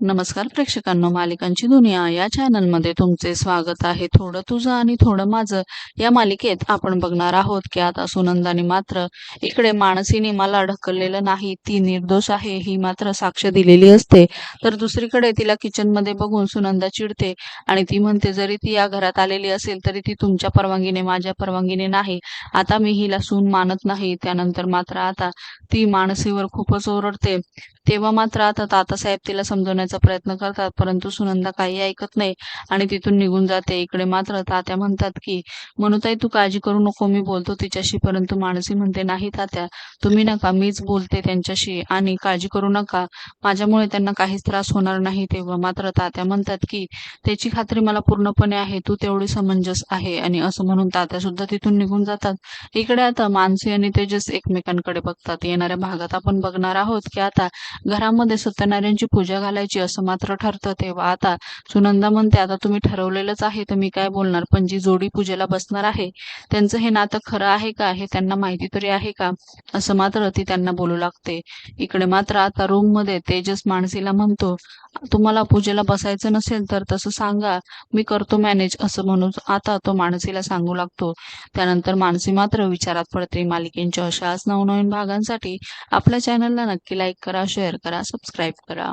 नमस्कार प्रेक्षकांनो मालिकांची दुनिया या चॅनलमध्ये तुमचे स्वागत आहे. थोडं तुझं आणि थोडं माझं या मालिकेत आपण बघणार आहोत की आता सुनंदाने मात्र इकडे मानसीने मला ढकललेलं नाही ती निर्दोष आहे ही मात्र साक्ष दिलेली असते. तर दुसरीकडे तिला किचनमध्ये बघून सुनंदा चिडते आणि ती म्हणते जरी ती या घरात आलेली असेल तरी ती तुमच्या परवानगीने माझ्या परवानगीने नाही. आता मी हिला सून मानत नाही. त्यानंतर मात्र आता ती मानसीवर खूपच ओरडते. तेव्हा मात्र आता तातासाहेब तिला समजवण्याचा प्रयत्न करतात परंतु सुनंदा काही ऐकत नाही आणि तिथून निघून जाते. इकडे मात्र तात्या म्हणतात की मनुताई तू काळजी करू नको मी बोलतो तिच्याशी परंतु मानसी म्हणते नाही तात्या तुम्ही नका मीच बोलते त्यांच्याशी आणि काळजी करू नका. माझ्यामुळे त्यांना काहीच त्रास होणार नाही. तेव्हा मात्र तात्या म्हणतात की त्याची खात्री मला पूर्णपणे आहे तू तेवढी समंजस आहे. आणि असं म्हणून तात्या सुद्धा तिथून निघून जातात. इकडे आता मानसी आणि तेजस एकमेकांकडे बघतात. येणाऱ्या भागात आपण बघणार आहोत की आता घरामध्ये सत्यनारायणची पूजा घालायची असं मात्र ठरतं तेव्हा. आता सुनंदा म्हणते आता तुम्ही ठरवलेलंच आहे तर मी काय बोलणार? पण जी जोडी पूजेला बसणार आहे त्यांचं हे नातं खरं आहे का? हे त्यांना माहिती तरी आहे का? असं मात्र ती त्यांना बोलू लागते. इकडे मात्र आता रूममध्ये तेजस माणसीला म्हणतो तुम्हाला पूजेला बसायचं नसेल तर तसं सांगा मी करतो मॅनेज असं म्हणून आता तो माणसीला सांगू लागतो. त्यानंतर माणसी मात्र विचारात पडते मालिकेंच्या अशाच नवनवीन भागांसाठी आपल्या चॅनलला नक्की लाईक करा शेअर करा सबस्क्राईब करा.